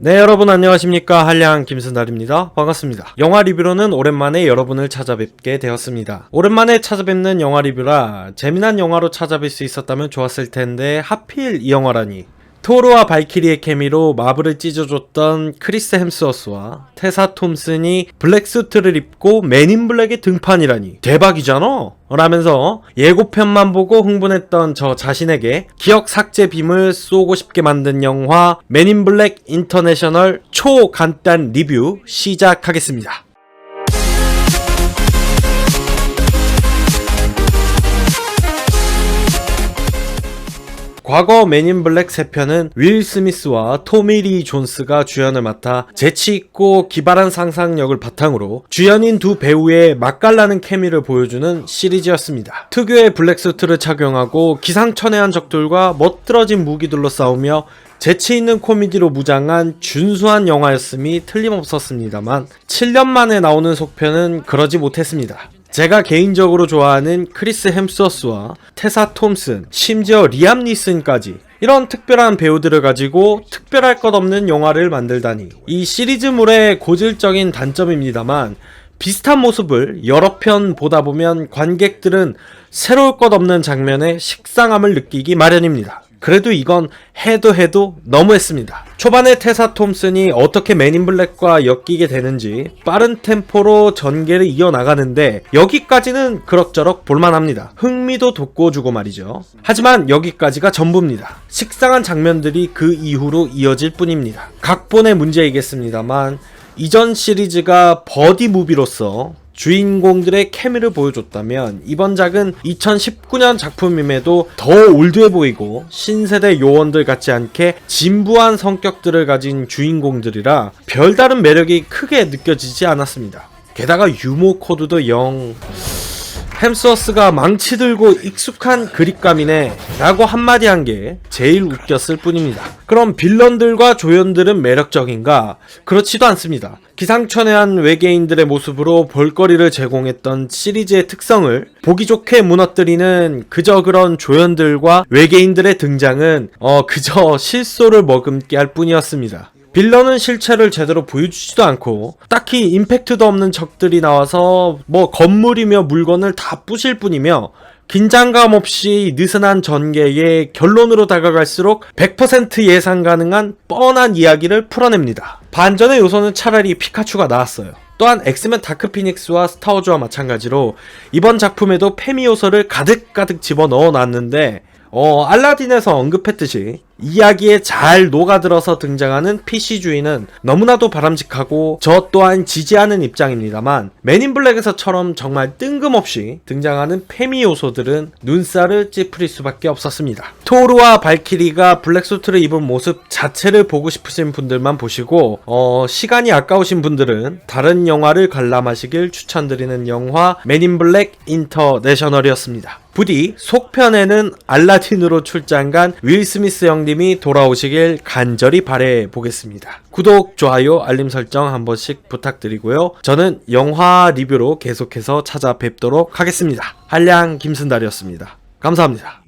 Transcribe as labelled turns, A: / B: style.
A: 네 여러분 안녕하십니까? 한량 김순달입니다. 반갑습니다. 영화 리뷰로는 오랜만에 여러분을 찾아뵙게 되었습니다. 오랜만에 찾아뵙는 영화 리뷰라 재미난 영화로 찾아뵐 수 있었다면 좋았을 텐데 하필 이 영화라니 토르와 발키리의 케미로 마블을 찢어줬던 크리스 햄스워스와 테사 톰슨이 블랙수트를 입고 맨인 블랙의 등판이라니 대박이잖아 라면서 예고편만 보고 흥분했던 저 자신에게 기억 삭제 빔을 쏘고 싶게 만든 영화 맨인 블랙 인터내셔널 초간단 리뷰 시작하겠습니다. 과거 맨인 블랙 3편은 윌 스미스와 토미 리 존스가 주연을 맡아 재치있고 기발한 상상력을 바탕으로 주연인 두 배우의 맛깔나는 케미를 보여주는 시리즈였습니다. 특유의 블랙수트를 착용하고 기상천외한 적들과 멋들어진 무기들로 싸우며 재치있는 코미디로 무장한 준수한 영화였음이 틀림없었습니다만 7년 만에 나오는 속편은 그러지 못했습니다. 제가 개인적으로 좋아하는 크리스 햄스워스와 테사 톰슨, 심지어 리암 니슨까지 이런 특별한 배우들을 가지고 특별할 것 없는 영화를 만들다니 이 시리즈물의 고질적인 단점입니다만 비슷한 모습을 여러 편 보다 보면 관객들은 새로울 것 없는 장면에 식상함을 느끼기 마련입니다. 그래도 이건 해도 해도 너무했습니다. 초반에 테사 톰슨이 어떻게 맨인 블랙과 엮이게 되는지 빠른 템포로 전개를 이어나가는데 여기까지는 그럭저럭 볼만합니다. 흥미도 돋궈주고 말이죠. 하지만 여기까지가 전부입니다. 식상한 장면들이 그 이후로 이어질 뿐입니다. 각본의 문제이겠습니다만 이전 시리즈가 버디 무비로서 주인공들의 케미를 보여줬다면 이번 작은 2019년 작품임에도 더 올드해 보이고 신세대 요원들 같지 않게 진부한 성격들을 가진 주인공들이라 별다른 매력이 크게 느껴지지 않았습니다. 게다가 유머 코드도 영 햄스워스가 망치 들고 익숙한 그립감이네 라고 한마디 한 게 제일 웃겼을 뿐입니다. 그럼 빌런들과 조연들은 매력적인가? 그렇지도 않습니다. 기상천외한 외계인들의 모습으로 볼거리를 제공했던 시리즈의 특성을 보기 좋게 무너뜨리는 그저 그런 조연들과 외계인들의 등장은 어 그저 실소를 머금게 할 뿐이었습니다. 빌런은 실체를 제대로 보여주지도 않고 딱히 임팩트도 없는 적들이 나와서 뭐 건물이며 물건을 다 부실 뿐이며 긴장감 없이 느슨한 전개에 결론으로 다가갈수록 100% 예상 가능한 뻔한 이야기를 풀어냅니다. 반전의 요소는 차라리 피카츄가 나왔어요. 또한 엑스맨 다크 피닉스와 스타워즈와 마찬가지로 이번 작품에도 페미 요소를 가득가득 집어 넣어 놨는데 어, 알라딘에서 언급했듯이 이야기에 잘 녹아들어서 등장하는 PC 주인은 너무나도 바람직하고 저 또한 지지하는 입장입니다만 맨인 블랙에서처럼 정말 뜬금없이 등장하는 페미 요소들은 눈살을 찌푸릴 수밖에 없었습니다. 토르와 발키리가 블랙수트를 입은 모습 자체를 보고 싶으신 분들만 보시고 어, 시간이 아까우신 분들은 다른 영화를 관람하시길 추천드리는 영화 맨인 블랙 인터내셔널이었습니다. 부디 속편에는 알라딘으로 출장 간 윌 스미스 형님이 돌아오시길 간절히 바래 보겠습니다. 구독, 좋아요, 알림 설정 한 번씩 부탁드리고요. 저는 영화 리뷰로 계속해서 찾아뵙도록 하겠습니다. 한량 김순달이었습니다. 감사합니다.